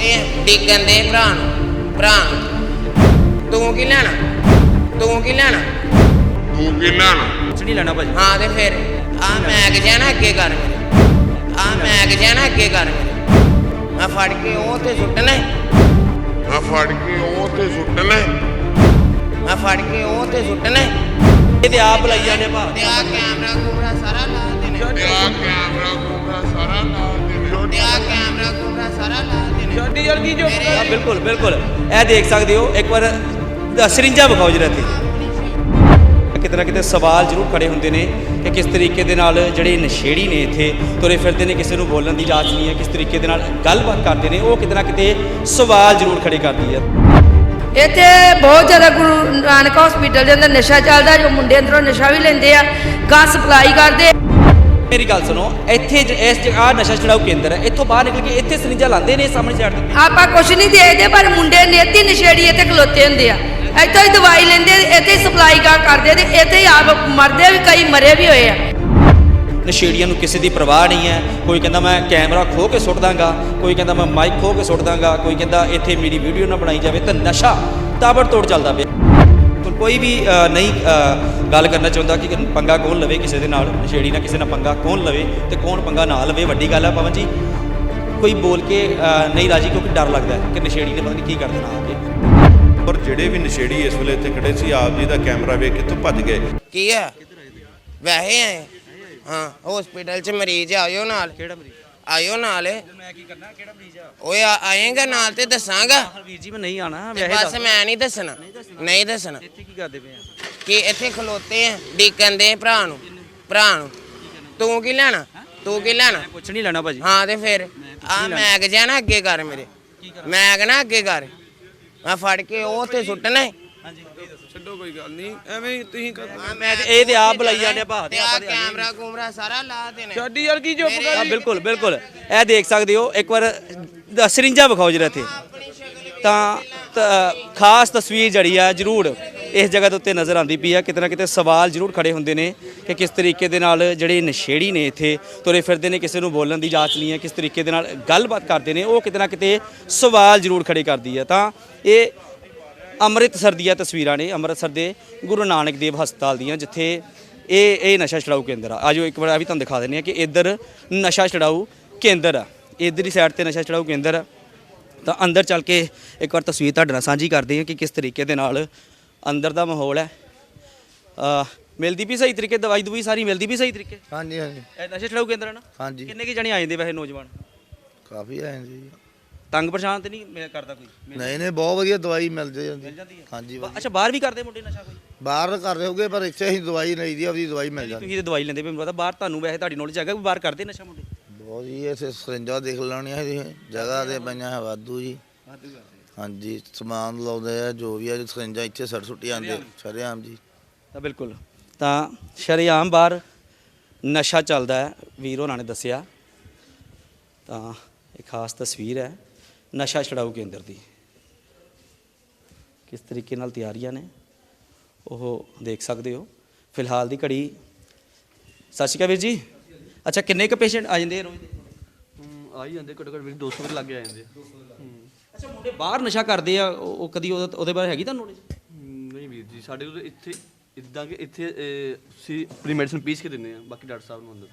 ਆ ਡਿੱਗਣ ਦੇ ਭਰਾ ਨੂੰ ਭਰਾ ਨੂੰ। ਤੂੰ ਕੀ ਲੈਣਾ? ਤੂੰ ਕੀ ਲੈਣਾ? ਤੂੰ ਕੀ ਲੈਣਾ? ਕੁਛ ਨਹੀਂ ਲੈਣਾ ਭਾਜੀ। ਹਾਂ ਤੇ ਫਿਰ ਆ ਮੈਗ ਨਾ ਅੱਗੇ ਕਰ ਆ ਮੈਗ ਨਾ ਅੱਗੇ ਕਰ ਮੈਂ ਫੜ ਕੇ ਉਹ ਤੇ ਸੁੱਟਣਾ। ਮੈਂ ਫੜ ਕੇ ਉਹ ਤੇ ਸੁੱਟਣਾ ਮੈਂ ਫੜ ਕੇ ਉਹ ਤੇ ਸੁੱਟਣਾ। ਇਹ ਤੇ ਆਪ ਬੁਲਾਈ ਜਾਂਦੇ ਭਾ। ਤੇ ਆ ਕੈਮਰਾ ਕੂਮਰਾ ਸਾਰਾ ਲਾ ਦੇਣਾ। ਤੇ ਆ ਕੈਮਰਾ ਕੂਮਰਾ ਸਾਰਾ ਲਾ ਦੇ ਤੇ ਆ ਕੈਮਰਾ ਕੂਮਰਾ ਸਾਰਾ ਲਾ ਯਾਰ ਕੀ ਜੋ ਬਿਲਕੁਲ ਬਿਲਕੁਲ। ਇਹ ਦੇਖ ਸਕਦੇ ਹੋ ਇੱਕ ਵਾਰ ਸਰਿੰਜਾ ਵਿਖਾਓ ਜਰਾ ਤੇ ਕਿਤੇ ਨਾ ਕਿਤੇ ਸਵਾਲ ਜ਼ਰੂਰ ਖੜੇ ਹੁੰਦੇ ਨੇ ਕਿ ਕਿਸ ਤਰੀਕੇ ਦੇ ਨਾਲ ਜਿਹੜੇ ਨਸ਼ੇੜੀ ਨੇ ਇੱਥੇ ਤੁਰੇ ਫਿਰਦੇ ਨੇ ਕਿਸੇ ਨੂੰ ਬੋਲਣ ਦੀ ਇਜਾਜ਼ਤ ਨਹੀਂ ਹੈ ਕਿਸ ਤਰੀਕੇ ਦੇ ਨਾਲ ਗੱਲਬਾਤ ਕਰਦੇ ਨੇ ਉਹ ਕਿਤੇ ਨਾ ਕਿਤੇ ਸਵਾਲ ਜ਼ਰੂਰ ਖੜੇ ਕਰਦੀ ਹੈ। ਇੱਥੇ ਬਹੁਤ ਜ਼ਿਆਦਾ ਗੁਰੂ ਨਾਨਕ ਹਸਪੀਟਲ ਦੇ ਅੰਦਰ ਨਸ਼ਾ ਚੱਲਦਾ ਜੋ ਮੁੰਡੇ ਅੰਦਰੋਂ ਨਸ਼ਾ ਵੀ ਲੈਂਦੇ ਆ ਗਾਂ ਸਪਲਾਈ ਕਰਦੇ ਮੇਰੀ ਗੱਲ ਸੁਣੋ ਇੱਥੇ ਜ- ਇਸ ਜਗ੍ਹਾ ਨਸ਼ਾ ਛਡਾਊ ਕੇਂਦਰ ਹੈ ਇੱਥੋਂ ਬਾਹਰ ਨਿਕਲ ਕੇ ਇੱਥੇ ਸਰਿੰਜਾ ਲਾਉਂਦੇ ਨੇ ਸਾਹਮਣੇ ਸਾਈਡ ਤੇ ਆਪਾਂ ਕੁਛ ਨਹੀਂ ਦੇਖਦੇ ਪਰ ਮੁੰਡੇ ਨੇਤੀ ਨਸ਼ੇੜੀ ਇੱਥੇ ਖਲੋਤੇ ਹੁੰਦੇ ਆ। ਇੱਥੋਂ ਹੀ ਦਵਾਈ ਲੈਂਦੇ ਇੱਥੇ ਹੀ ਸਪਲਾਈ ਗਾਂ ਕਰਦੇ ਤੇ ਇੱਥੇ ਹੀ ਆਪ ਮਰਦੇ ਵੀ ਕਈ ਮਰੇ ਵੀ ਹੋਏ ਆ। ਨਸ਼ੇੜੀਆਂ ਨੂੰ ਕਿਸੇ ਦੀ ਪਰਵਾਹ ਨਹੀਂ ਹੈ। ਕੋਈ ਕਹਿੰਦਾ ਮੈਂ ਕੈਮਰਾ ਖੋ ਕੇ ਸੁੱਟ ਦਾਂਗਾ ਕੋਈ ਕਹਿੰਦਾ ਮੈਂ ਮਾਈਕ ਖੋ ਕੇ ਸੁੱਟ ਦਾਂਗਾ ਕੋਈ ਕਹਿੰਦਾ ਇੱਥੇ ਮੇਰੀ ਵੀਡੀਓ ਨਾ ਬਣਾਈ ਜਾਵੇ ਤਾਂ ਨਸ਼ਾ ਤਾਬੜ ਤੋੜ ਚੱਲਦਾ ਪਿਆ। ਕੋਈ- ਵੀ ਨਹੀਂ ਗੱਲ ਕਰਨਾ ਚਾਹੁੰਦਾ ਕਿ ਪੰਗਾ ਕੌਣ ਲਵੇ ਕਿਸੇ ਦੇ ਨਾਲ ਨਸ਼ੇੜੀ ਨਾਲ ਕਿਸੇ ਨਾਲ ਪੰਗਾ ਕੌਣ ਲਵੇ ਤੇ ਕੌਣ ਪੰਗਾ ਨਾ ਲਵੇ ਵੱਡੀ ਗੱਲ ਹੈ ਪਵਨ ਜੀ। ਕੋਈ ਬੋਲ ਕੇ ਨਹੀਂ ਰਾਜੀ ਕਿਉਂਕਿ ਡਰ ਲੱਗਦਾ ਕਿ ਨਸ਼ੇੜੀ ਨੇ ਪਤਾ ਨਹੀਂ ਕੀ ਕਰ ਦੇਣਾ ਆ ਕੇ ਪਰ ਜਿਹੜੇ ਵੀ ਨਸ਼ੇੜੀ ਇਸ ਵੇਲੇ ਇੱਥੇ ਖੜੇ ਸੀ ਆਪ ਜੀ ਦਾ ਕੈਮਰਾ ਵੇਖ ਕਿੱਥੋਂ ਭੱਜ ਗਏ। ਕੀ ਆ? ਵੈਸੇ ਆਏ। ਹਾਂ ਹਸਪੀਟਲ 'ਚ ਮਰੀਜ਼ ਆਇਓ ਨਾਲ। ਕਿਹੜਾ ਮਰੀਜ਼? ਆਇਓ ਨਾਲ ਮੈਂ ਕੀ ਕਰਨਾ? ਕਿਹੜਾ ਮਰੀਜ਼ ਆ? ਓਏ ਆ- ਆਏਗਾ ਨਾਲ ਤੇ ਦੱਸਾਂਗਾ। ਵੀਰ ਜੀ ਮੈਂ ਨਹੀਂ ਆਣਾ ਤੇ ਬਸ ਮੈਂ ਨਹੀਂ ਦੱਸਣਾ। ਨਹੀਂ ਦੱਸਣਾ। ਇੱਥੇ ਕੀ ਕਰਦੇ ਪਏ ਆ? ਕਿ ਇੱਥੇ ਖਲੋਤੇ ਆ ਡਿੱਗਣ ਦੇ ਭਰਾ ਨੂੰ ਭਰਾ ਨੂੰ। ਤੂੰ ਕੀ ਲੈਣਾ? ਤੂੰ ਕੀ ਲੈਣਾ? ਕੁਛ ਨਹੀਂ ਲੈਣਾ ਭਾਜੀ। ਹਾਂ ਤੇ ਫਿਰ ਆ ਮੈਗ ਜਿਹਾ ਨਾ ਅੱਗੇ ਕਰ ਮੇਰੇ। ਮੈਗ ਨਾ ਅੱਗੇ ਕਰ। ਮੈਂ ਫੜ ਕੇ ਉਹ ਤੇ ਸੁੱਟਣਾ ਈ। ਛੱਡੋ ਕੋਈ ਗੱਲ ਨਹੀਂ। ਐਵੇਂ ਹੀ ਤੁਸੀਂ ਕਰ ਆ ਮੈਂ ਤੇ ਇਹ ਤੇ ਆਪ ਬੁਲਾਈ ਜਾਂਦੇ ਆ ਭਾ ਤੇ ਆ ਕੈਮਰਾ ਕੂਮਰਾ ਸਾਰਾ ਲਾ ਦੇਣਾ ਛੱਡੀ ਯਾਰ ਕੀ ਚੁੱਪ ਹਾਂ ਬਿਲਕੁਲ ਬਿਲਕੁਲ। ਇਹ ਦੇਖ ਸਕਦੇ ਹੋ ਇੱਕ ਵਾਰ ਦ- ਸਰਿੰਜਾ ਵਿਖਾਓ ਜਰਾ ਇੱਥੇ। ਤਾਂ ਤ- ਖਾਸ ਤਸਵੀਰ ਜਿਹੜੀ ਆ ਜਰੂਰ ਇਸ ਜਗ੍ਹਾ ਦੇ ਉੱਤੇ ਨਜ਼ਰ ਆਉਂਦੀ ਪਈ ਆ। ਕਿਤੇ ਨਾ ਕਿਤੇ ਸਵਾਲ ਜਰੂਰ ਖੜੇ ਹੁੰਦੇ ਨੇ ਕਿ ਕਿਸ ਤਰੀਕੇ ਦੇ ਨਾਲ ਜਿਹੜੇ ਨਸ਼ੇੜੀ ਨੇ ਇੱਥੇ ਤੁਰੇ ਫਿਰਦੇ ਨੇ ਕਿਸੇ ਨੂੰ ਬੋਲਣ ਦੀ ਜਾਂਚ ਨਹੀਂ ਹੈ ਕਿਸ ਤਰੀਕੇ ਦੇ ਨਾਲ ਗੱਲਬਾਤ ਕਰਦੇ ਨੇ ਉਹ ਕਿਤੇ ਨਾ ਕਿਤੇ ਸਵਾਲ ਜਰੂਰ ਖੜੇ ਕਰਦੀ ਹੈ ਤਾਂ ਇਹ ਅੰਮ੍ਰਿਤਸਰ ਦੀਆਂ ਤਸਵੀਰਾਂ ਨੇ ਅੰਮ੍ਰਿਤਸਰ ਦੇ ਗੁਰੂ ਨਾਨਕ ਦੇਵ ਹਸਪਤਾਲ ਦੀਆਂ ਜਿੱਥੇ ਇਹ ਇਹ ਨਸ਼ਾ ਛਡਾਊ ਕੇਂਦਰ ਆ। ਆਜੋ ਇੱਕ ਵਾਰ ਆ ਵੀ ਤੁਹਾਨੂੰ ਦਿਖਾ ਦਿੰਦੇ ਆ ਕਿ ਇੱਧਰ ਨਸ਼ਾ ਛਡਾਊ ਕੇਂਦਰ ਆ। ਇੱਧਰਲੀ ਸਾਈਡ ਤੇ ਨਸ਼ਾ ਛਡਾਊ ਕੇਂਦਰ ਆ। ਤਾਂ ਅੰਦਰ ਚੱਲ ਕੇ ਇੱਕ ਵਾਰ ਤਸਵੀਰ ਤੁਹਾਡੇ ਨਾਲ ਸਾਂਝੀ ਕਰਦੇ ਹਾਂ ਕਿ ਕਿਸ ਤਰੀਕੇ ਦੇ ਨਾਲ ਅੰਦਰ ਦਾ ਮਾਹੌਲ ਹੈ। ਮਿਲਦੀ ਵੀ ਸਹੀ ਤਰੀਕੇ ਦਵਾਈ ਦਵਾਈ ਸਾਰੀ ਮਿਲਦੀ ਵੀ ਸਹੀ ਤਰੀਕੇ? ਹਾਂਜੀ ਹਾਂਜੀ। ਇਹ ਨਸ਼ਾ ਛਡਾਊ ਕੇਂਦਰ ਹੈ ਨਾ? ਹਾਂਜੀ। ਕਿੰਨੇ ਕੀ ਜਣੇ ਆ ਜਾਂਦੇ ਵੈਸੇ ਨੌਜਵਾਨ? ਕਾਫੀ ਆਏ ਜੀ। ਤੰਗ ਪਰੇਸ਼ਾਨ ਤੇ ਨਹੀਂ ਮੈਂ ਕਰਦਾ ਕੋਈ? ਨਹੀਂ ਨਹੀਂ ਬਹੁਤ ਵਧੀਆ ਦਵਾਈ ਮਿਲ ਜਾਂਦੀ। ਜਾਂਦੀ ਹੈ? ਹਾਂਜੀ ਬਾ- ਅੱਛਾ ਬਾਹਰ ਵੀ ਕਰਦੇ ਮੁੰਡੇ ਨਸ਼ਾ ਕੋਈ? ਬਾਹਰ ਕਰਦੇ ਹੋਗੇ ਪਰ ਇੱਥੇ ਹੀ ਦਵਾਈ ਨਹੀਂ ਦੀ ਆਪਦੀ ਦਵਾਈ ਮਿਲ ਜਾਂਦੀ। ਤੁਸੀਂ ਤੇ ਦਵਾਈ ਲੈਂਦੇ ਪਏ ਮੈਨੂੰ ਪਤਾ ਬਾਹਰ ਤੁਹਾਨੂੰ ਵੈਸੇ ਤੁਹਾਡੀ ਨੌਲੇਜ ਹੈਗਾ ਵੀ ਬਾਹਰ ਕਰਦੇ ਨਸ਼ਾ ਮੁੰਡੇ। ਬਹੁਤ ਜੀ ਇੱਥੇ ਸਰਿੰਜਾਂ ਦੇਖ ਲੈਣੀਆਂ ਜੀ ਜਗ੍ਹਾ ਤੇ ਪਈਆਂ ਹੈ ਵਾਧੂ ਜੀ। ਹਾਂਜੀ ਸਮਾਨ ਲਾਉਂਦੇ ਆ ਜੋ ਵੀ ਆ ਸਰਿੰਜਾਂ ਇੱਥੇ ਸੜ ਸੁੱਟੀ ਜਾਂਦੇ ਸ਼ਰੇਆਮ ਜੀ। ਤਾਂ ਬਿਲਕੁਲ। ਤਾਂ ਸ਼ਰੇਆਮ ਬਾਹਰ ਨਸ਼ਾ ਚੱਲਦਾ ਹੈ ਵੀਰ ਹੋਰਾਂ ਨੇ ਦੱਸਿਆ। ਤਾਂ ਇਹ ਖਾਸ ਤਸਵੀਰ ਹੈ। ਨਸ਼ਾ ਛਡਾਊ ਕੇਂਦਰ ਦੀ। ਕਿਸ ਤਰੀਕੇ ਨਾਲ ਤਿਆਰੀਆਂ ਨੇ ਉਹ ਦੇਖ ਸਕਦੇ ਹੋ। ਫਿਲਹਾਲ ਦੀ ਘੜੀ। ਸਤਿ ਸ਼੍ਰੀ ਅਕਾਲ ਵੀਰ ਜੀ। ਅੱਛਾ ਕਿੰਨੇ ਕੁ ਪੇਸ਼ੈਂਟ ਆ ਜਾਂਦੇ ਆ ਰੋਜ਼? ਦੇ ਆ ਹੀ ਜਾਂਦੇ ਘੱਟੋ ਘੱਟ ਵੀ 200 ਰੁਪਏ ਲੱਗ ਆ ਜਾਂਦੇ ਅੱਛਾ ਮੁੰਡੇ ਬਾਹਰ ਨਸ਼ਾ ਕਰਦੇ ਆ ਉਹ ਉਹ ਕਦੀ ਉਹਦਾ- ਉਹਦੇ ਬਾਰੇ ਹੈਗੀ ਤੁਹਾਨੂੰ ਨਹੀਂ ਵੀਰ ਜੀ ਸਾਡੇ ਕੋਲ ਇੱਥੇ ਇਦਾਂ ਕਿ ਇੱਥੇ ਸੀ ਪ੍ਰੀ ਮੈਡੀਸਨ ਪੀਸ ਕੇ ਦਿੰਦੇ ਆ ਬਾਕੀ ਡਾਕਟਰ ਸਾਹਿਬ ਨੂੰ ਅੰਦਰ।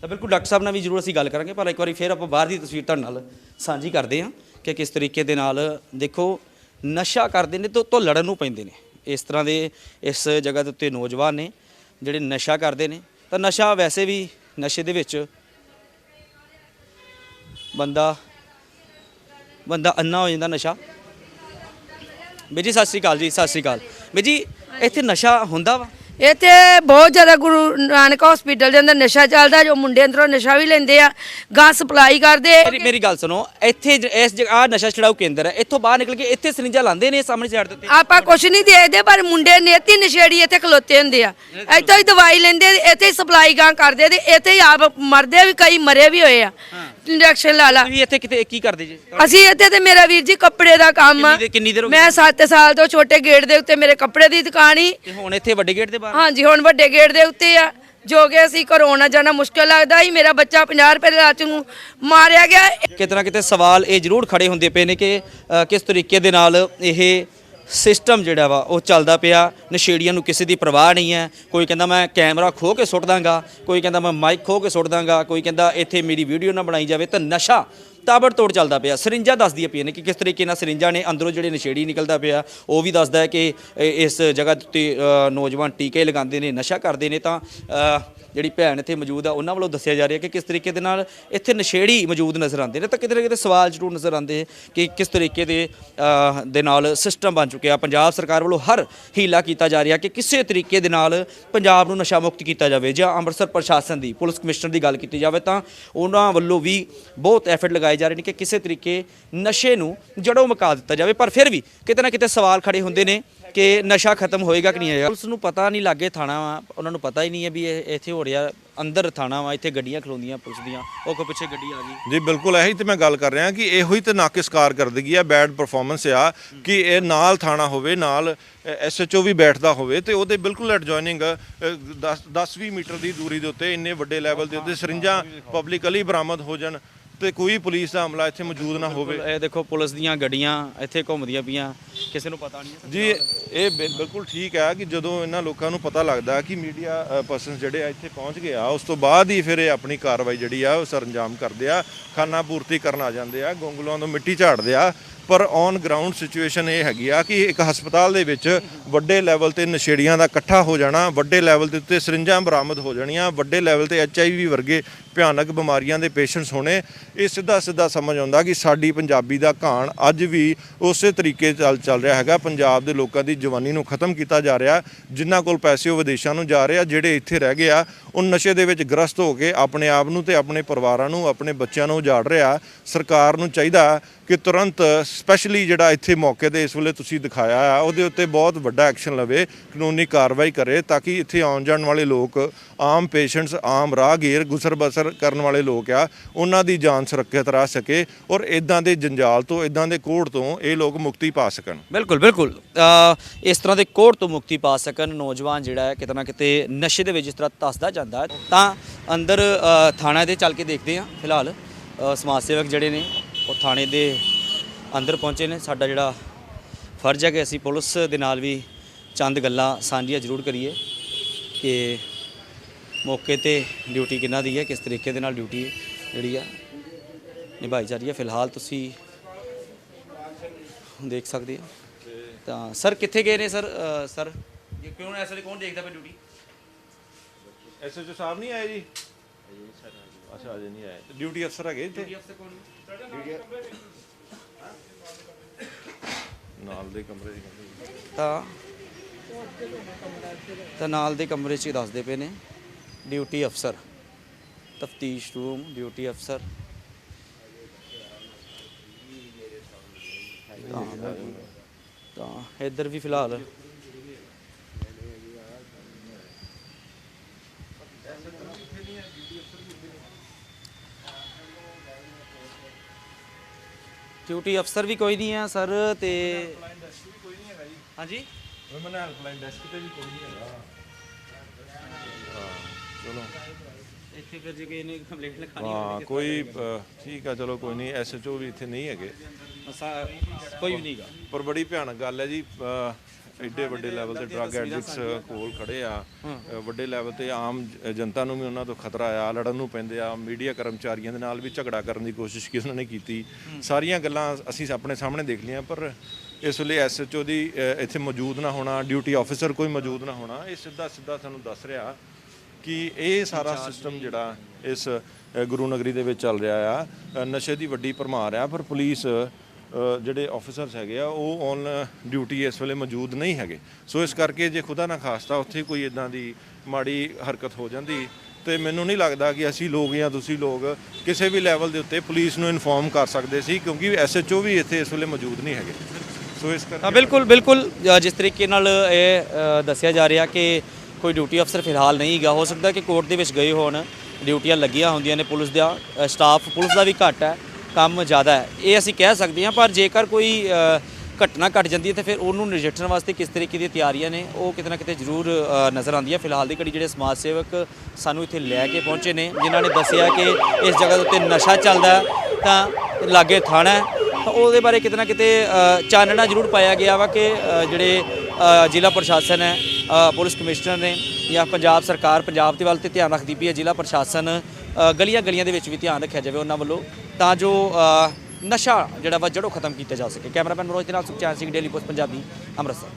ਤਾਂ ਬਿਲਕੁਲ ਡਾਕਟਰ ਸਾਹਿਬ ਨਾਲ ਵੀ ਜ਼ਰੂਰ ਅਸੀਂ ਗੱਲ ਕਰਾਂਗੇ, ਪਰ ਇੱਕ ਵਾਰੀ ਫਿਰ ਆਪਾਂ ਬਾਹਰ ਦੀ ਤਸਵੀਰ ਤੁਹਾਡੇ ਨਾਲ ਸਾਂਝੀ ਕਰਦੇ ਹਾਂ ਕਿ ਕਿਸ ਤਰੀਕੇ ਦੇ ਨਾਲ ਦੇਖੋ, ਨਸ਼ਾ ਕਰਦੇ ਨੇ ਤੋਂ ਤੋਂ ਲੜਨ ਨੂੰ ਪੈਂਦੇ ਨੇ। ਇਸ ਤਰ੍ਹਾਂ ਦੇ ਇਸ ਜਗ੍ਹਾ ਦੇ ਉੱਤੇ ਨੌਜਵਾਨ ਨੇ ਜਿਹੜੇ ਨਸ਼ਾ ਕਰਦੇ ਨੇ। ਤਾਂ ਨਸ਼ਾ ਵੈਸੇ ਵੀ ਨਸ਼ੇ ਦੇ ਵਿੱਚ ਬੰਦਾ ਬੰਦਾ ਅੰਨਾ ਹੋ ਜਾਂਦਾ ਨਸ਼ਾ। ਵੀਰ ਜੀ, ਸਤਿ ਸ਼੍ਰੀ ਅਕਾਲ ਜੀ, ਸਤਿ ਸ਼੍ਰੀ ਅਕਾਲ। ਵੀਰ ਜੀ, ਇੱਥੇ ਨਸ਼ਾ ਹੁੰਦਾ ਵਾ? ਇੱਥੇ ਬਹੁਤ ਜ਼ਿਆਦਾ ਗੁਰੂ ਨਾਨਕ ਹਸਪੀਟਲ ਦੇ ਅੰਦਰ ਨਸ਼ਾ ਚੱਲਦਾ ਜੋ ਮੁੰਡੇ ਅੰਦਰੋਂ ਨਸ਼ਾ ਵੀ ਲੈਂਦੇ ਆ ਗਾਂ ਸਪਲਾਈ ਕਰਦੇ। ਮੇਰੀ ਮੇਰੀ ਗੱਲ ਸੁਣੋ ਇੱਥੇ ਜ- ਇਸ ਜਗ੍ਹਾ ਨਸ਼ਾ ਛਡਾਊ ਕੇਂਦਰ ਹੈ ਇੱਥੋਂ ਬਾਹਰ ਨਿਕਲ ਕੇ ਇੱਥੇ ਸਰਿੰਜਾ ਲਾਉਂਦੇ ਨੇ ਸਾਹਮਣੇ ਸਾਈਡ ਦੇ ਉੱਤੇ ਆਪਾਂ ਕੁਛ ਨਹੀਂ ਦੇਖਦੇ ਪਰ ਮੁੰਡੇ ਨੇਤੀ ਨਸ਼ੇੜੀ ਇੱਥੇ ਖਲੋਤੇ ਹੁੰਦੇ ਆ। ਇੱਥੋਂ ਹੀ ਦਵਾਈ ਲੈਂਦੇ ਇੱਥੇ ਹੀ ਸਪਲਾਈ ਗਾਂ ਕਰਦੇ ਤੇ ਇੱਥੇ ਹੀ ਆਪ ਮਰਦੇ ਵੀ ਕਈ ਮਰੇ ਵੀ ਹੋਏ ਆ। ਇੰਜੈਕਸ਼ਨ ਲਾ ਲਾ। ਤੁਸੀਂ ਇੱਥੇ ਕਿਤੇ ਕੀ ਕਰਦੇ ਜੀ? ਅਸੀਂ ਇੱਥੇ ਤੇ ਮੇਰਾ ਵੀਰ ਜੀ ਕੱਪੜੇ ਦਾ ਕੰਮ ਆ। ਕਿੰਨੀ ਦੇਰ- ਕਿੰਨੀ ਦੇਰ ਹੋ ਗਈ? ਮੈਂ 7 ਸਾਲ ਤੋਂ ਛੋਟੇ ਗੇਟ ਦੇ ਉੱਤੇ ਮੇਰੇ ਕੱਪੜੇ ਦੀ ਦੁਕਾਨ ਹੀ। ਤੇ ਹੁਣ ਇੱਥੇ ਵੱਡੇ ਗੇਟ ਦੇ ਬਾਹਰ? ਹਾਂਜੀ ਹੁਣ ਵੱਡੇ ਗੇਟ ਦੇ ਉੱਤੇ ਆ। ਜੋ ਕਿ ਅਸੀਂ ਘਰੋਂ ਜਾਣਾ ਮੁਸ਼ਕਲ ਲੱਗਦਾ ਸੀ। ਮੇਰਾ ਬੱਚਾ 50 ਰੁਪਏ ਦੇ ਲਾਚ ਨੂੰ ਮਾਰਿਆ ਗਿਆ। ਕਿਤੇ ਨਾ ਕਿਤੇ ਸਵਾਲ ਇਹ ਜ਼ਰੂਰ ਖੜੇ ਹੁੰਦੇ ਪਏ ਨੇ ਕਿ ਅ, ਕਿਸ ਤਰੀਕੇ ਦੇ ਨਾਲ ਇਹ ਸਿਸਟਮ ਜਿਹੜਾ ਵਾ, ਉਹ ਚੱਲਦਾ ਪਿਆ। ਨਸ਼ੇੜੀਆਂ ਨੂੰ ਕਿਸੇ ਦੀ ਪਰਵਾਹ ਨਹੀਂ ਹੈ। ਕੋਈ ਕਹਿੰਦਾ ਮੈਂ ਕੈਮਰਾ ਖੋ ਕੇ ਸੁੱਟ ਦਾਂਗਾ, ਕੋਈ ਕਹਿੰਦਾ ਮੈਂ ਮਾਈਕ ਖੋ ਕੇ ਸੁੱਟ ਦਾਂਗਾ, ਕੋਈ ਕਹਿੰਦਾ ਇੱਥੇ ਮੇਰੀ ਵੀਡੀਓ ਨਾ ਬਣਾਈ ਜਾਵੇ, ਤਾਂ ਨਸ਼ਾ ਤਾਬੜ ਤੋੜ ਚੱਲਦਾ ਪਿਆ। ਸਰਿੰਜਾਂ ਦੱਸਦੀਆਂ ਪਈਆਂ ਨੇ ਕਿ ਕਿਸ ਤਰੀਕੇ ਨਾਲ ਸਰਿੰਜਾਂ ਨੇ ਅੰਦਰੋਂ ਜਿਹੜੇ ਨਸ਼ੇੜੀ ਨਿਕਲਦਾ ਪਿਆ, ਉਹ ਵੀ ਦੱਸਦਾ ਹੈ ਕਿ ਇਸ ਜਗ੍ਹਾ ਦੇ ਉੱਤੇ ਨੌਜਵਾਨ ਟੀਕੇ ਲਗਾਉਂਦੇ ਨੇ, ਨਸ਼ਾ ਕਰਦੇ ਨੇ ਤਾਂ ਜਿਹੜੀ ਭੈਣ ਇੱਥੇ ਮੌਜੂਦ ਆ, ਉਹਨਾਂ ਵੱਲੋਂ ਦੱਸਿਆ ਜਾ ਰਿਹਾ ਕਿ ਕਿਸ ਤਰੀਕੇ ਦੇ ਨਾਲ ਇੱਥੇ ਨਸ਼ੇੜੀ ਮੌਜੂਦ ਨਜ਼ਰ ਆਉਂਦੇ ਨੇ। ਤਾਂ ਕਿਤੇ ਨਾ ਕਿਤੇ ਸਵਾਲ ਜ਼ਰੂਰ ਨਜ਼ਰ ਆਉਂਦੇ ਕਿ ਕਿਸ ਤਰੀਕੇ ਦੇ ਦੇ ਨਾਲ ਸਿਸਟਮ ਬਣ ਚੁੱਕਿਆ। ਪੰਜਾਬ ਸਰਕਾਰ ਵੱਲੋਂ ਹਰ ਹੀਲਾ ਕੀਤਾ ਜਾ ਰਿਹਾ ਕਿ ਕਿਸੇ ਤਰੀਕੇ ਦੇ ਨਾਲ ਪੰਜਾਬ ਨੂੰ ਨਸ਼ਾ ਮੁਕਤ ਕੀਤਾ ਜਾਵੇ ਜਾਂ ਅੰਮ੍ਰਿਤਸਰ ਪ੍ਰਸ਼ਾਸਨ ਦੀ, ਪੁਲਿਸ ਕਮਿਸ਼ਨਰ ਦੀ ਗੱਲ ਕੀਤੀ ਜਾਵੇ ਤਾਂ ਉਹਨਾਂ ਵੱਲੋਂ ਵੀ ਬਹੁਤ ਐਫਰਟ ਲਗਾਏ ਜਾ ਰਹੇ ਨੇ ਕਿ ਕਿਸੇ ਤਰੀਕੇ ਨਸ਼ੇ ਨੂੰ ਜੜੋਂ ਮੁਕਾ ਦਿੱਤਾ ਜਾਵੇ। ਪਰ ਫਿਰ ਵੀ ਕਿਤੇ ਨਾ ਕਿਤੇ ਸਵਾਲ ਖੜੇ ਹੁੰਦੇ ਨੇ ਕਿ ਨਸ਼ਾ ਖਤਮ ਹੋਏਗਾ ਕਿ ਨਹੀਂ ਹੋਏਗਾ। ਪੁਲਿਸ ਨੂੰ ਪਤਾ ਨਹੀਂ, ਲੱਗੇ ਥਾਣਾ ਉਹਨਾਂ ਨੂੰ ਪਤਾ ਹੀ ਨਹੀਂ ਹੈ ਵੀ ਇਹ ਇੱਥੇ ਹੋ ਰਿਹਾ ਅੰਦਰ ਥਾਣਾ ਵਾ, ਇੱਥੇ ਗੱਡੀਆਂ ਖਲੋਂਦੀਆਂ, ਪੁਲਿਸ ਦੀਆਂ। ਉਹ ਕੋ ਪਿੱਛੇ ਗੱਡੀ ਆ ਗਈ। ਜੀ, ਬਿਲਕੁਲ, ਇਹੀ ਤੇ ਮੈਂ ਗੱਲ ਕਰ ਰਿਹਾ ਕਿ ਇਹੋ ਹੀ ਤੇ ਨਾਕਿਸਕਾਰ ਕਰ ਦਗੀ ਆ ਬੈਡ ਪਰਫਾਰਮੈਂਸ ਆ, ਕਿ ਇਹ ਨਾਲ ਥਾਣਾ ਹੋਵੇ, ਨਾਲ ਐਸਐਚਓ ਵੀ ਬੈਠਦਾ ਹੋਵੇ, ਤੇ ਉਹਦੇ ਬਿਲਕੁਲ ਐਡਜੋਇਨਿੰਗ 10 10-20 ਮੀਟਰ ਦੀ ਦੂਰੀ ਦੇ ਉੱਤੇ ਇੰਨੇ ਵੱਡੇ ਲੈਵਲ ਦੇ ਉੱਤੇ ਸਰਿੰਜਾਂ ਪਬਲਿਕਲੀ ਬਰਾਮਦ ਹੋ ਜਾਣ। ਤੇ ਕੋਈ ਪੁਲਿਸ ਦਾ ਅਮਲਾ ਇੱਥੇ ਮੌਜੂਦ ਨਾ ਹੋਵੇ। ਇਹ ਦੇਖੋ ਪੁਲਿਸ ਦੀਆਂ ਗੱਡੀਆਂ ਇੱਥੇ ਘੁੰਮਦੀਆਂ ਪਈਆਂ ਕਿਸੇ ਨੂੰ ਪਤਾ ਨਹੀਂ ਜੀ ਇਹ ਬਿਲ- ਬਿਲਕੁਲ ਠੀਕ ਹੈ ਕਿ ਜਦੋਂ ਇਹਨਾਂ ਲੋਕਾਂ ਨੂੰ ਪਤਾ ਲੱਗਦਾ ਕਿ ਮੀਡੀਆ ਪਰਸਨ ਜਿਹੜੇ ਆ ਇੱਥੇ ਪਹੁੰਚ ਗਏ ਆ ਉਸ ਤੋਂ ਬਾਅਦ ਹੀ ਫਿਰ ਇਹ ਆਪਣੀ ਕਾਰਵਾਈ ਜਿਹੜੀ ਆ ਉਹ ਸਰੰਜਾਮ ਕਰਦੇ ਆ ਖਾਨਾ ਪੂਰਤੀ ਕਰਨ ਆ ਜਾਂਦੇ ਆ ਗੋਂਗਲੋਆਂ ਤੋਂ ਮਿੱਟੀ ਝਾੜਦੇ ਆ ਪਰ ਔਨ ਗਰਾਊਂਡ ਸਿਚੁਏਸ਼ਨ ਇਹ ਹੈਗੀ ਆ ਕਿ ਇੱਕ ਹਸਪਤਾਲ ਦੇ ਵਿੱਚ ਵੱਡੇ ਲੈਵਲ ਤੇ ਨਸ਼ੇੜੀਆਂ ਦਾ ਇਕੱਠਾ ਹੋ ਜਾਣਾ, ਵੱਡੇ ਲੈਵਲ ਦੇ ਉੱਤੇ ਸਰਿੰਜਾਂ ਬਰਾਮਦ ਹੋ ਜਾਣੀਆਂ, ਵੱਡੇ ਲੈਵਲ ਤੇ ਐਚਆਈਵੀ ਵਰਗੇ ਭਿਆਨਕ ਬਿਮਾਰੀਆਂ ਦੇ ਪੇਸ਼ੈਂਟਸ ਹੋਣੇ, ਇਹ ਸਿੱਧਾ ਸਿੱਧਾ ਸਮਝ ਆਉਂਦਾ ਕਿ ਸਾਡੀ ਪੰਜਾਬੀ ਦਾ ਘਾਣ ਅੱਜ ਵੀ ਉਸੇ ਤਰੀਕੇ ਚੱਲ ਚੱਲ ਰਿਹਾ ਹੈਗਾ। ਪੰਜਾਬ ਦੇ ਲੋਕਾਂ ਦੀ ਜਵਾਨੀ ਨੂੰ ਖਤਮ ਕੀਤਾ ਜਾ ਰਿਹਾ, ਜਿਨ੍ਹਾਂ ਕੋਲ ਪੈਸੇ ਉਹ ਵਿਦੇਸ਼ਾਂ ਨੂੰ ਜਾ ਰਹੇ ਆ, ਜਿਹੜੇ ਇੱਥੇ ਰਹਿ ਗਏ ਆ, ਉਹ ਨਸ਼ੇ ਦੇ ਵਿੱਚ ਗ੍ਰਸਤ ਹੋ ਕੇ ਆਪਣੇ ਆਪ ਨੂੰ ਤੇ ਆਪਣੇ ਪਰਿਵਾਰਾਂ ਨੂੰ, ਆਪਣੇ ਬੱਚਿਆਂ ਨੂੰ ਉਜਾੜ ਰਿਹਾ। ਸਰਕਾਰ ਨੂੰ ਚਾਹੀਦਾ ਕਿ ਤੁਰੰਤ ਸਪੈਸ਼ਲੀ ਜਿਹੜਾ ਇੱਥੇ ਮੌਕੇ ਤੇ ਇਸ ਵੇਲੇ ਤੁਸੀਂ ਦਿਖਾਇਆ ਆ ਉਹਦੇ ਉੱਤੇ ਬਹੁਤ ਵੱਡਾ ਐਕਸ਼ਨ ਲਵੇ ਕਾਨੂੰਨੀ ਕਾਰਵਾਈ ਕਰੇ ਤਾਂ ਕਿ ਇੱਥੇ ਆਉਣ ਜਾਣ ਵਾਲੇ ਲੋਕ ਆਮ ਪੇਸ਼ੈਂਟਸ ਆਮ ਰਾਹਗੀਰ ਗੁਜ਼ਰ ਬਸਰ ਕਰਨ ਵਾਲੇ ਲੋਕ ਆ ਉਹਨਾਂ ਦੀ ਜਾਨ ਸੁਰੱਖਿਅਤ ਰਹਿ ਸਕੇ ਔਰ ਇਦਾਂ ਦੇ ਜੰਜਾਲ ਤੋਂ ਇਦਾਂ ਦੇ ਕੋੜ ਤੋਂ ਇਹ ਲੋਕ ਮੁਕਤੀ ਪਾ ਸਕਣ। ਬਿਲਕੁਲ ਬਿਲਕੁਲ। ਇਸ ਤਰ੍ਹਾਂ ਦੇ ਕੋੜ ਤੋਂ ਮੁਕਤੀ ਪਾ ਸਕਣ ਨੌਜਵਾਨ ਜਿਹੜਾ ਹੈ ਕਿਤੇ ਨਾ ਕਿਤੇ ਨਸ਼ੇ ਦੇ ਵਿੱਚ ਜਿਸ ਤਰ੍ਹਾਂ ਤਸਦਾ ਜਾਂਦਾ ਤਾਂ ਅੰਦਰ ਅ, ਥਾਣਾ ਦੇ ਚੱਲ ਕੇ ਦੇਖਦੇ ਹਾਂ ਫਿਲਹਾਲ। ਸਮਾਜ ਸੇਵਕ ਜਿਹੜੇ ਨੇ ਉਹ ਥਾਣੇ ਦੇ ਅੰਦਰ ਪਹੁੰਚੇ ਨੇ। ਸਾਡਾ ਜਿਹੜਾ ਫਰਜ਼ ਹੈ ਕਿ ਅਸੀਂ ਪੁਲਿਸ ਦੇ ਨਾਲ ਵੀ ਚੰਦ ਗੱਲਾਂ ਸਾਂਝੀਆਂ ਜ਼ਰੂਰ ਕਰੀਏ ਕਿ ਮੌਕੇ ਤੇ ਡਿਊਟੀ ਕਿੰਨਾ ਦੀ ਹੈ ਕਿਸ ਤਰੀਕੇ ਦੇ ਨਾਲ ਡਿਊਟੀ ਜਿਹੜੀ ਆ ਨਿਭਾਈ ਜਾ ਰਹੀ ਹੈ। ਫਿਲਹਾਲ ਤੁਸੀਂ ਦੇਖ ਸਕਦੇ ਹੋ। ਤਾਂ ਸਰ ਕਿੱਥੇ ਗਏ ਨੇ ਸਰ? ਅ, ਸਰ? ਇਹ ਕਿਉਂ ਇਸ ਵੇਲੇ ਕੌਣ ਦੇਖਦਾ ਪਿਆ ਡਿਊਟੀ? ਐਸਐਚਓ ਸਾਹਿਬ ਨਹੀਂ ਆਏ ਜੀ? ਅੱਛਾ ਅਜੇ ਨਹੀਂ ਆਏ। ਡਿਊਟੀ ਅਫਸਰ ਹੈਗੇ ਇੱਥੇ? ਨਾਲ ਦੇ ਕਮਰੇ ਦੀ ਕਹਿੰਦੇ ਤਾਂ ਤਾਂ ਨਾਲ ਦੇ ਕਮਰੇ 'ਚ ਹੀ ਦੱਸਦੇ ਪਏ ਨੇ। ਡਿਊਟੀ ਅਫਸਰ ਤਫਤੀਸ਼ ਰੂਮ ਡਿਊਟੀ ਅਫਸਰ। ਤਾਂ ਇੱਧਰ ਵੀ ਫਿਲਹਾਲ। ਡਿਊਟੀ ਅਫਸਰ ਵੀ ਕੋਈ ਨਹੀਂ ਆ ਸਰ ਤੇ ਹਾਂਜੀ? ਵਮਨ ਹੈਲਪਲਾਈਨ ਡੈਸਕ ਤੇ ਵੀ ਕੋਈ ਨਹੀਂ ਹੈਗਾ। ਚਲੋ। ਇੱਥੇ ਫਿਰ ਜੇ ਕਿਸੇ ਨੇ ਕੰਪਲੇਂਟ ਲਿਖਾਣੀ ਹਾਂ ਕੋਈ ਅ, ਠੀਕ ਆ ਚਲੋ ਕੋਈ ਨਹੀਂ ਐਸਐਚਓ ਵੀ ਇੱਥੇ ਨਹੀਂ ਹੈਗੇ। ਕੋਈ ਵੀ ਨਹੀਂਗਾ ਪਰ ਬੜੀ ਭਿਆਨਕ ਗੱਲ ਹੈ ਜੀ ਅ, ਐਡੇ ਵੱਡੇ ਲੈਵਲ ਤੇ ਡਰੱਗ ਐਡਿਕਟਸ ਕੋਲ ਖੜੇ ਆ। ਵੱਡੇ ਲੈਵਲ ਤੇ ਆਮ ਜਨਤਾ ਨੂੰ ਵੀ ਉਹਨਾਂ ਤੋਂ ਖਤਰਾ ਆ ਲੜਨ ਨੂੰ ਪੈਂਦੇ ਆ ਮੀਡੀਆ ਕਰਮਚਾਰੀਆਂ ਦੇ ਨਾਲ ਵੀ ਝਗੜਾ ਕਰਨ ਦੀ ਕੋਸ਼ਿਸ਼ ਕਿਸ ਨੇ ਕੀਤੀ। ਸਾਰੀਆਂ ਗੱਲਾਂ ਅਸੀਂ ਆਪਣੇ ਸਾਹਮਣੇ ਦੇਖ ਲਈਆਂ ਪਰ ਇਸ ਵੇਲੇ ਐਸਐਚਓ ਦੀ ਇੱਥੇ ਮੌਜੂਦ ਨਾ ਹੋਣਾ ਡਿਊਟੀ ਆਫੀਸਰ ਕੋਈ ਮੌਜੂਦ ਨਾ ਹੋਣਾ ਇਹ ਸਿੱਧਾ ਸਿੱਧਾ ਸਾਨੂੰ ਦੱਸ ਰਿਹਾ ਕਿ ਇਹ ਸਾਰਾ ਸਿਸਟਮ ਜਿਹੜਾ ਇਸ ਗੁਰੂ ਨਗਰੀ ਦੇ ਵਿੱਚ ਚੱਲ ਰਿਹਾ ਆ ਨਸ਼ੇ ਦੀ ਵੱਡੀ ਭਰਮਾਰ ਆ ਪਰ ਪੁਲਿਸ ਜਿਹੜੇ ਆਫੀਸਰਸ ਹੈਗੇ ਆ, ਉਹ ਔਨ ਡਿਊਟੀ ਇਸ ਵੇਲੇ ਮੌਜੂਦ ਨਹੀਂ ਹੈਗੇ। ਸੋ ਇਸ ਕਰਕੇ ਜੇ ਖੁਦਾ ਨਾ ਖਾਸਤਾ, ਉੱਥੇ ਕੋਈ ਇਦਾਂ ਦੀ ਮਾੜੀ ਹਰਕਤ ਹੋ ਜਾਂਦੀ ਤੇ ਮੈਨੂੰ ਨਹੀਂ ਲੱਗਦਾ ਕਿ ਅਸੀਂ ਲੋਕ ਜਾਂ ਤੁਸੀਂ ਲੋਕ ਕਿਸੇ ਵੀ ਲੈਵਲ ਦੇ ਉੱਤੇ ਪੁਲਿਸ ਨੂੰ ਇਨਫੋਰਮ ਕਰ ਸਕਦੇ ਸੀ, ਕਿਉਂਕਿ ਐਸਐਚਓ ਵੀ ਇੱਥੇ ਇਸ ਵੇਲੇ ਮੌਜੂਦ ਨਹੀਂ ਹੈਗੇ। ਸੋ ਇਸ ਕਰਕੇ ਬਿਲਕੁਲ ਬਿਲਕੁਲ ਜਿਸ ਤਰੀਕੇ ਨਾਲ ਇਹ ਦੱਸਿਆ ਜਾ ਰਿਹਾ ਕਿ ਕੋਈ ਡਿਊਟੀ ਅਫਸਰ ਫਿਲਹਾਲ ਨਹੀਂ ਹੈਗਾ ਹੋ ਸਕਦਾ ਕਿ ਕੋਰਟ ਦੇ ਵਿੱਚ ਗਏ ਹੋਣ ਡਿਊਟੀਆਂ ਲੱਗੀਆਂ ਹੁੰਦੀਆਂ ਨੇ ਪੁਲਿਸ ਦਾ ਸਟਾਫ ਪੁਲਿਸ ਦਾ ਵੀ ਘੱਟ ਹੈ। ਕੰਮ ਜ਼ਿਆਦਾ ਹੈ। ਇਹ ਅਸੀਂ ਕਹਿ ਸਕਦੇ ਹਾਂ, ਪਰ ਜੇਕਰ ਕੋਈ ਘਟਨਾ ਘਟ ਜਾਂਦੀ ਹੈ, ਤੇ ਫਿਰ ਉਹਨੂੰ ਨਜਿੱਠਣ ਵਾਸਤੇ ਕਿਸ ਤਰੀਕੇ ਦੀਆਂ ਤਿਆਰੀਆਂ ਨੇ, ਉਹ ਕਿਤੇ ਨਾ ਕਿਤੇ ਜ਼ਰੂਰ ਨਜ਼ਰ ਆਉਂਦੀ ਹੈ। ਫਿਲਹਾਲ ਦੀ ਘੜੀ ਜਿਹੜੇ ਸਮਾਜ ਸੇਵਕ ਸਾਨੂੰ ਇੱਥੇ ਲੈ ਕੇ ਪਹੁੰਚੇ ਨੇ, ਜਿਨ੍ਹਾਂ ਨੇ ਦੱਸਿਆ ਕਿ ਇਸ ਜਗ੍ਹਾ ਦੇ ਉੱਤੇ ਨਸ਼ਾ ਚੱਲਦਾ ਤਾਂ ਲਾਗੇ ਥਾਣਾ ਤਾਂ ਉਹਦੇ ਬਾਰੇ ਕਿਤੇ ਨਾ ਕਿਤੇ ਚਾਨਣਾ ਜ਼ਰੂਰ ਪਾਇਆ ਗਿਆ ਵਾ ਕਿ ਜਿਹੜੇ ਜ਼ਿਲ੍ਹਾ ਪ੍ਰਸ਼ਾਸਨ ਹੈ ਪੁਲਿਸ ਕਮਿਸ਼ਨਰ ਨੇ ਜਾਂ ਪੰਜਾਬ ਸਰਕਾਰ ਪੰਜਾਬ ਦੇ ਵੱਲ ਤੇ ਧਿਆਨ ਰੱਖਦੀ ਪਈ ਹੈ, ਜ਼ਿਲ੍ਹਾ ਪ੍ਰਸ਼ਾਸਨ ਗਲੀਆਂ ਗਲੀਆਂ ਦੇ ਵਿੱਚ ਵੀ ਧਿਆਨ ਰੱਖਿਆ ਜਾਵੇ ਉਹਨਾਂ ਵੱਲੋਂ। ਤਾਂ ਜੋ ਨਸ਼ਾ ਜਿਹੜਾ ਵਾ ਜੜੋਂ ਖਤਮ ਕੀਤਾ ਜਾ ਸਕੇ। ਕੈਮਰਾਮੈਨ ਮਨੋਜ ਦੇ ਨਾਲ ਸੁਖਚੈਨ ਸਿੰਘ ਡੇਲੀ ਪੋਸਟ ਪੰਜਾਬੀ, ਅੰਮ੍ਰਿਤਸਰ।